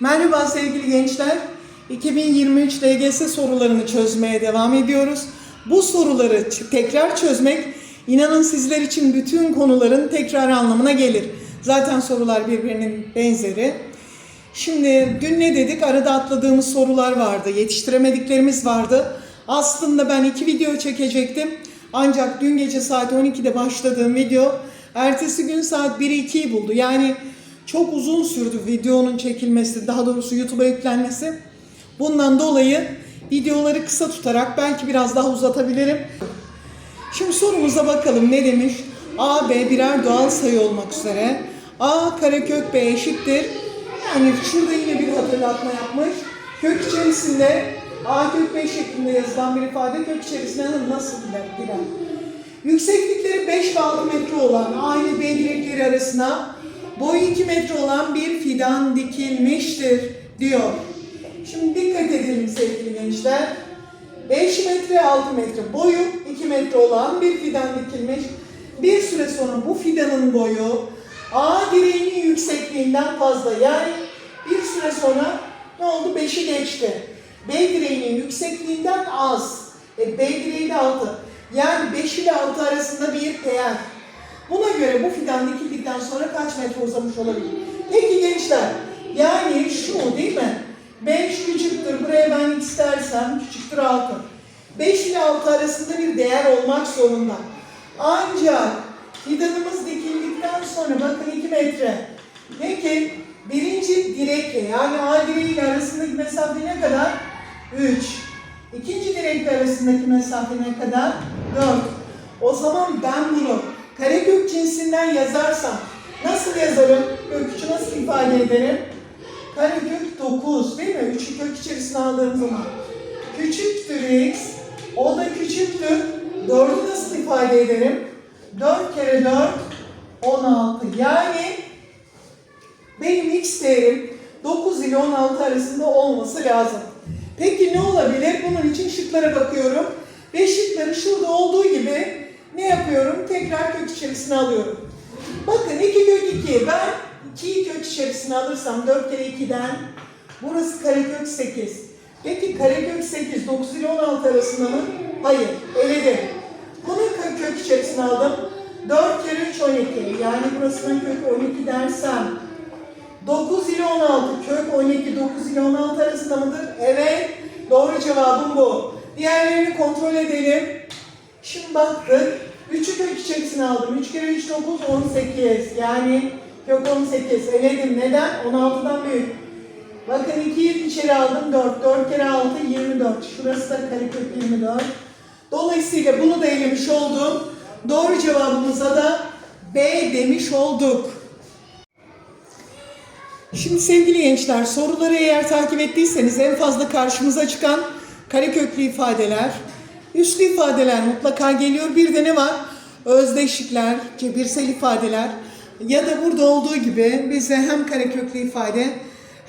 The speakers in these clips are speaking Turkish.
Merhaba sevgili gençler. 2023 LGS sorularını çözmeye devam ediyoruz. Bu soruları tekrar çözmek inanın sizler için bütün konuların tekrar anlamına gelir. Zaten sorular birbirinin benzeri. Şimdi dün ne dedik? Arada atladığımız sorular vardı, yetiştiremediklerimiz vardı. Aslında ben iki video çekecektim. Ancak dün gece saat 12'de başladığım video ertesi gün saat 1'i 2'yi buldu. Yani çok uzun sürdü videonun çekilmesi, daha doğrusu YouTube'a yüklenmesi. Bundan dolayı videoları kısa tutarak belki biraz daha uzatabilirim. Şimdi sorumuza bakalım ne demiş? A, B birer doğal sayı olmak üzere. A karekök B eşittir. Yani şurada yine bir hatırlatma yapmış. Kök içerisinde A kök B şeklinde yazılan bir ifade kök içerisine nasıl girer? Yükseklikleri 5 ve 6 metre olan A ile B direkleri arasına boyu 2 metre olan bir fidan dikilmiştir diyor. Şimdi dikkat edelim sevgili gençler. 5 metre 6 metre boyu 2 metre olan bir fidan dikilmiş. Bir süre sonra bu fidanın boyu A direğinin yüksekliğinden fazla. Yani bir süre sonra ne oldu? 5'i geçti. B direğinin yüksekliğinden az. E, B direği de 6. Yani 5 ile 6 arasında bir değer. Buna göre bu fidan dikildikten sonra kaç metre uzamış olabilir? Peki gençler, yani şu değil mi? 5 küçüktür, buraya ben x dersem küçüktür 6. 5 ile 6 arasında bir değer olmak zorunda. Ancak fidanımız dikildikten sonra bakın 2 metre. Peki birinci direkle yani A direğiyle arasındaki mesafe ne kadar? 3. İkinci direkle arasındaki mesafe ne kadar? 4. O zaman ben bunu karekök cinsinden yazarsam nasıl yazarım? Köküçü nasıl ifade ederim? Karekök 9 değil mi? 3'ü kök içerisine aldığım zaman. Küçüktür x, o da küçüktür. 4'ü nasıl ifade ederim? 4 kere 4, 16. Yani benim x değerim 9 ile 16 arasında olması lazım. Peki ne olabilir? Bunun için şıklara bakıyorum. Ve şıkları şurada olduğu gibi kök içerisine alıyorum. Bakın 2 kök 2. Ben 2'yi kök içerisine alırsam 4 kere 2'den burası karekök 8. Peki karekök 8 9 ile 16 arasında mı? Hayır. Eledim. Bunu kök, içerisine aldım. 4 kere 3 12. Yani burasına kök 12 dersem 9 ile 16 kök 12 9 ile 16 arasında mıdır? Evet. Doğru cevabım bu. Diğerlerini kontrol edelim. Şimdi baktık. 3'ü kök içerisine aldım. 3 kere 3 9 18. Yani kök 18. Eledim. Neden? 16'dan büyük. Bakın 2'yi içeri aldım. 4. 4 kere 6 24. Şurası da karekök 24. Dolayısıyla bunu da elemiş oldum. Doğru cevabımıza da B demiş olduk. Şimdi sevgili gençler soruları eğer takip ettiyseniz en fazla karşımıza çıkan kareköklü ifadeler, üslü ifadeler mutlaka geliyor. Bir de ne var? Özdeşlikler, cebirsel ifadeler ya da burada olduğu gibi bize hem kareköklü ifade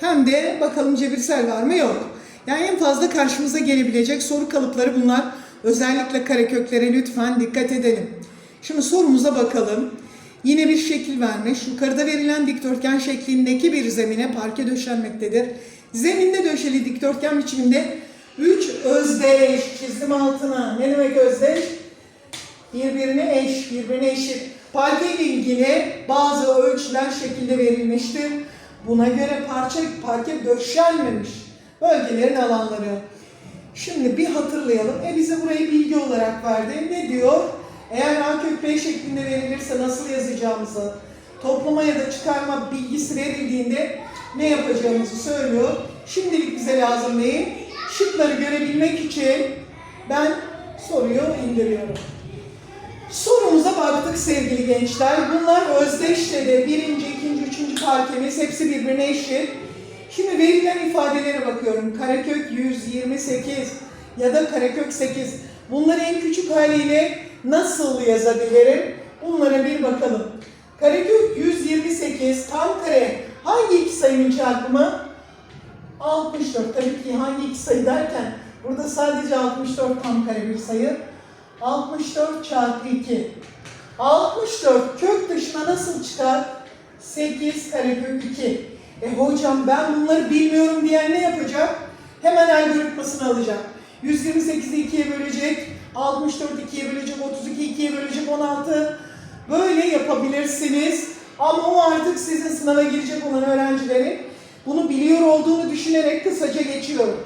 hem de bakalım cebirsel var mı yok. Yani en fazla karşımıza gelebilecek soru kalıpları bunlar. Özellikle kareköklere lütfen dikkat edelim. Şimdi sorumuza bakalım. Yine bir şekil vermiş. Yukarıda verilen dikdörtgen şeklindeki bir zemine parke döşenmektedir. Zeminde döşeli dikdörtgen biçiminde 3 özdeş çizdim altına. Ne demek özdeş? Birbirine eş, birbirine eşit. Parke ilgili bazı ölçüler şekilde verilmiştir. Buna göre parça parke döşenmemiş. Bölgelerin alanları. Şimdi bir hatırlayalım. E bize burayı bilgi olarak verdi. Ne diyor? Eğer A kök B şeklinde verilirse nasıl yazacağımızı, toplama ya da çıkarma bilgisi verildiğinde ne yapacağımızı söylüyor. Şimdilik bize lazım değil. Şıkları görebilmek için ben soruyu indiriyorum. Sorumuza baktık sevgili gençler. Bunlar özdeş dedi. Birinci, ikinci, üçüncü parkemiz hepsi birbirine eşit. Şimdi verilen ifadelere bakıyorum. Karekök 128 ya da karekök 8. Bunları en küçük haliyle nasıl yazabilirim? Bunlara bir bakalım. Karekök 128 tam kare hangi iki sayının çarpımı? 64. Tabii ki hangi iki sayı derken burada sadece 64 tam kare bir sayı. 64 çarpı 2. 64 kök dışına nasıl çıkar? 8 karekök 2. E hocam ben bunları bilmiyorum diyen ne yapacak? Hemen algoritmasını alacak. 128'i 2'ye bölecek, 64 2'ye bölecek, 32 2'ye bölecek, 16. Böyle yapabilirsiniz. Ama o artık sizin sınava girecek olan öğrencilerin bunu biliyor olduğunu düşünerek kısaca geçiyorum.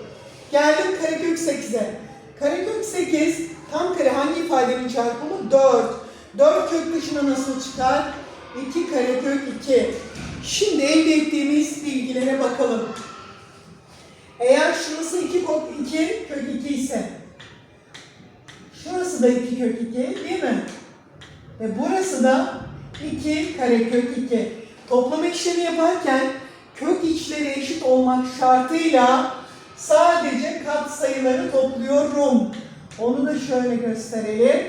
Geldim karekök 8'e. Karekök 8 tam kare hangi ifadenin çarpımı? 4. 4 kök dışına nasıl çıkar? 2 karekök 2. Şimdi elde ettiğimiz bilgilere bakalım. Eğer şurası 2 kök 2 kök 2 ise şurası da 2 kök 2 değil mi? Ve burası da 2 karekök 2. Toplama işlemi yaparken kök içleri eşit olmak şartıyla sadece katsayıları topluyorum. Onu da şöyle gösterelim.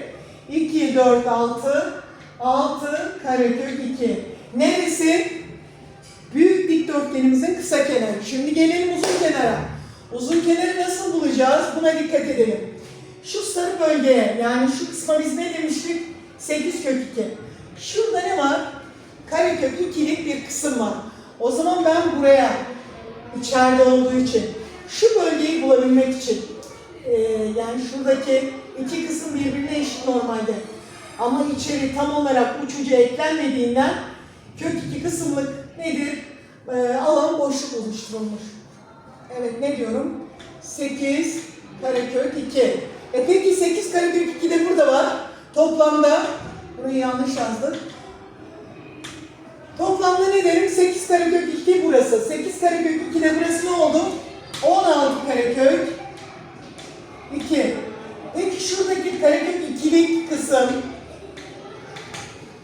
2, 4, 6, 6 karekök 2. Neresi? Büyük dikdörtgenimizin kısa kenarı. Şimdi gelelim uzun kenara. Uzun kenarı nasıl bulacağız? Buna dikkat edelim. Şu sarı bölgeye yani şu kısma biz ne demiştik? 8 kök 2. Şurada ne var? Karekök 2'lik bir kısım var. O zaman ben buraya içeride olduğu için şu bölgeyi bulabilmek için e, yani şuradaki iki kısım birbirine eşit normalde. Ama içeri tam olarak uçucu eklenmediğinden kök iki kısımlık nedir? E, alan boşluk oluşturulmuş. Evet ne diyorum? 8 karekök 2. E peki 8 karekök 2 de burada var. Toplamda burayı yanlış yazdık. Toplamda ne derim? 8 karekök 2 burası. 8 karekök 2 de burası ne oldu? 16 karekök 2. Peki şuradaki karekök 2'lik kısım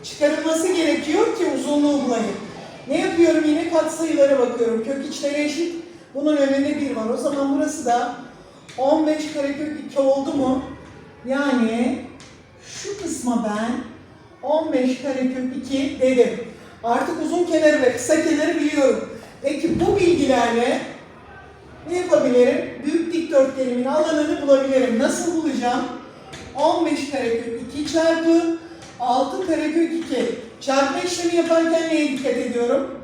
çıkarılması gerekiyor ki uzunluğu bulayım. Ne yapıyorum yine katsayılara bakıyorum. Kök içleri eşit. Bunun önünde 1 var. O zaman burası da 15 karekök 2 oldu mu? Yani şu kısma ben 15 karekök 2 dedim. Artık uzun kenarı ve kısa kenarı biliyorum. Peki bu bilgilerle ne yapabilirim? Büyük dikdörtgenimin alanını bulabilirim. Nasıl bulacağım? 15 karekök 2 çarpı 6 karekök 2. Çarpma işlemi yaparken neye dikkat ediyorum?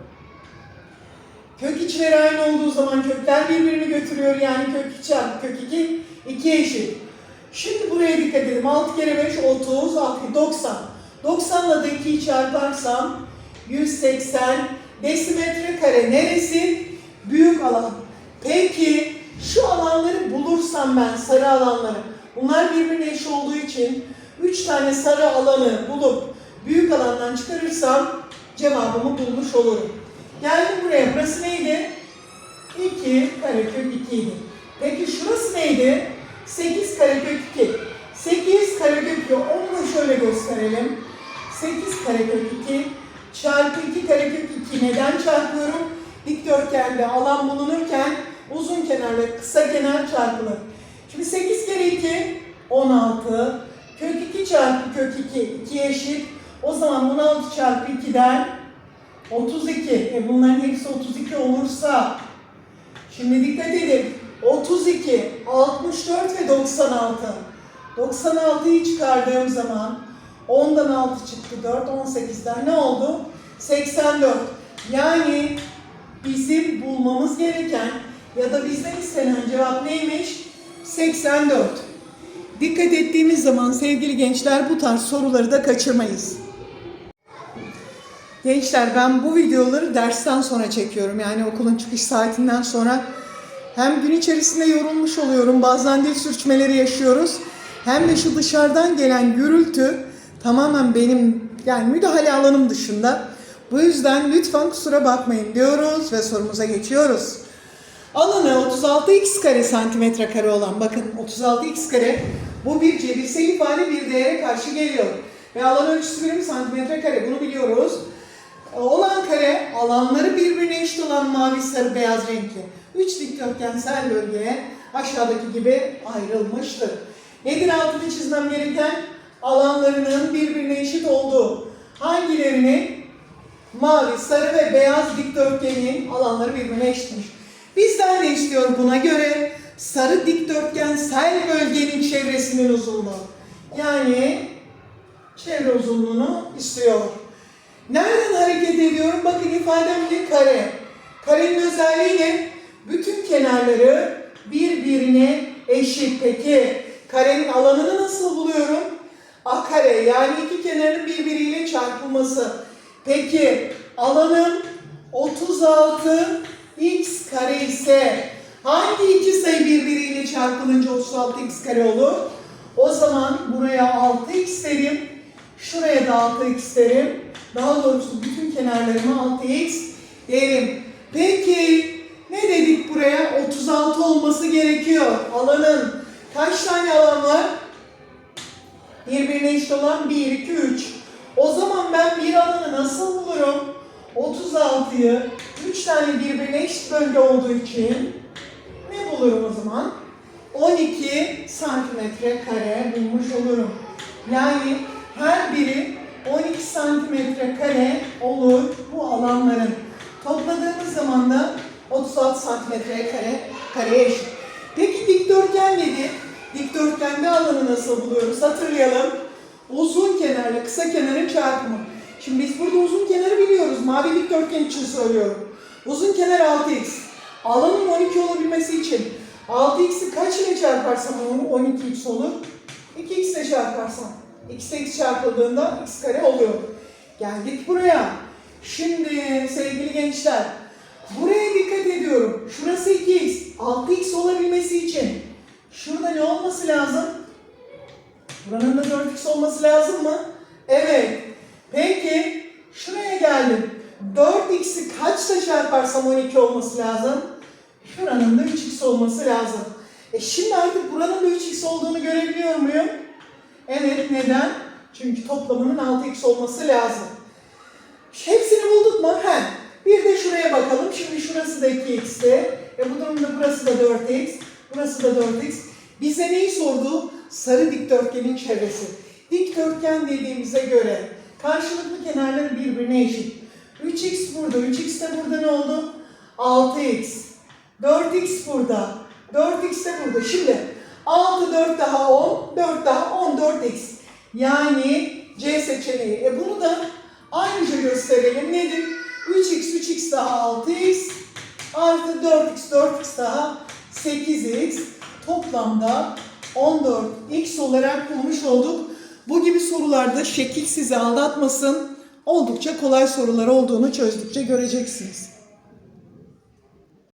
Kök içleri aynı olduğu zaman kökler birbirini götürüyor. Yani kök 2 çarpı kök 2, 2 eşit. Şimdi buraya dikkat edelim. 6 kere 5, 30, 6, 90. 90 ile de 2'yi çarparsam 180 desimetre kare neresi? Büyük alan. Peki şu alanları bulursam ben sarı alanları. Bunlar birbirine eşit olduğu için 3 tane sarı alanı bulup büyük alandan çıkarırsam cevabımı bulmuş olurum. Geldim buraya. Burası neydi? 2 karekök 2 idi. Peki şurası neydi? 8 karekök 2. 8 karekök 2. Onu da şöyle gösterelim. 8 karekök 2 çarpı 2 karekök 2. Neden çarpıyorum? Dikdörtgende alan bulunurken uzun kenar ve kısa kenar çarpılır. Şimdi 8 kere 2 16. Kök 2 çarpı kök 2 2 eşit. O zaman 16 çarpı 2'den 32. E bunların hepsi 32 olursa şimdi dikkat edin. 32, 64 ve 96. 96'yı çıkardığım zaman 10'dan 6 çıktı 4, 18'den ne oldu? 84. Yani bizim bulmamız gereken ya da bizden istenen cevap neymiş? 84. Dikkat ettiğimiz zaman sevgili gençler bu tarz soruları da kaçırmayız. Gençler ben bu videoları dersten sonra çekiyorum. Yani okulun çıkış saatinden sonra hem gün içerisinde yorulmuş oluyorum. Bazen dil sürçmeleri yaşıyoruz. Hem de şu dışarıdan gelen gürültü tamamen benim yani müdahale alanım dışında. Bu yüzden lütfen kusura bakmayın diyoruz ve sorumuza geçiyoruz. Alanı 36x kare santimetre kare olan bakın 36x kare bu bir cebirsel ifade bir değere karşı geliyor. Ve alan ölçüsü birimi santimetre kare bunu biliyoruz. Olan kare alanları birbirine eşit olan mavi sarı beyaz renkli. Üç dikdörtgensel bölgeye aşağıdaki gibi ayrılmıştır. Nedir altını çizmem gereken? Alanlarının birbirine eşit olduğu. Hangilerini? Mavi, sarı ve beyaz dikdörtgenin alanları birbirine eşitmiş. Bizden ne istiyor buna göre? Sarı dikdörtgensel bölgenin çevresinin uzunluğu. Yani çevre uzunluğunu istiyor. Nereden hareket ediyorum? Bakın ifadem bir kare. Karenin özelliği ne? Bütün kenarları birbirine eşit. Peki karenin alanını nasıl buluyorum? A kare yani iki kenarın birbiriyle çarpılması. Peki alanım 36 x kare ise hangi iki sayı birbiriyle çarpılınca 36x kare olur? O zaman buraya 6x derim. Şuraya da 6x derim. Daha doğrusu bütün kenarlarıma 6x derim. Peki ne dedik buraya? 36 olması gerekiyor. Alanın kaç tane alan var? Birbirine eşit olan 1, 2, 3. O zaman ben bir alanı nasıl bulurum? 36'yı 3 tane birbirine eşit bölge olduğu için ne bulurum o zaman? 12 santimetre kare bulmuş olurum. Yani her biri 12 santimetre kare olur bu alanların. Topladığımız zaman da 36 santimetre kare kareye eşit. Peki dikdörtgen nedir? Dikdörtgende alanı nasıl buluyoruz? Hatırlayalım. Uzun kenarla kısa kenarın çarpımı. Şimdi biz burada uzun kenarı biliyoruz. Mavi dikdörtgen için söylüyorum. Uzun kenar 6x. Alanın 12 olabilmesi için 6x'i kaç ile çarparsam onun 12x olur? 2x ile çarparsam. x ile x çarpıldığında x kare oluyor. Geldik buraya. Şimdi sevgili gençler. Buraya dikkat ediyorum. Şurası 2x. 6x olabilmesi için ne olması lazım? Buranın da 4x olması lazım mı? Evet. Peki şuraya geldim. 4x'i kaçla çarparsam 12 olması lazım? Şuranın da 3x olması lazım. E şimdi artık buranın da 3x olduğunu görebiliyor muyum? Evet neden? Çünkü toplamının 6x olması lazım. Hepsini bulduk mu? He. Bir de şuraya bakalım. Şimdi şurası da 2x'ti. E bu durumda burası da 4x. Burası da 4x. Bize neyi sordu? Sarı dikdörtgenin çevresi. Dikdörtgen dediğimize göre karşılıklı kenarları birbirine eşit. 3x burada. 3x de burada ne oldu? 6x. 4x burada. 4x de burada. Şimdi 6, 4 daha 10, 4 daha 14x. Yani C seçeneği. E bunu da ayrıca gösterelim. Nedir? 3x, 3x daha 6x artı 4x, 4x daha 8x toplamda 14x olarak bulmuş olduk. Bu gibi sorularda şekil sizi aldatmasın. Oldukça kolay sorular olduğunu çözdükçe göreceksiniz.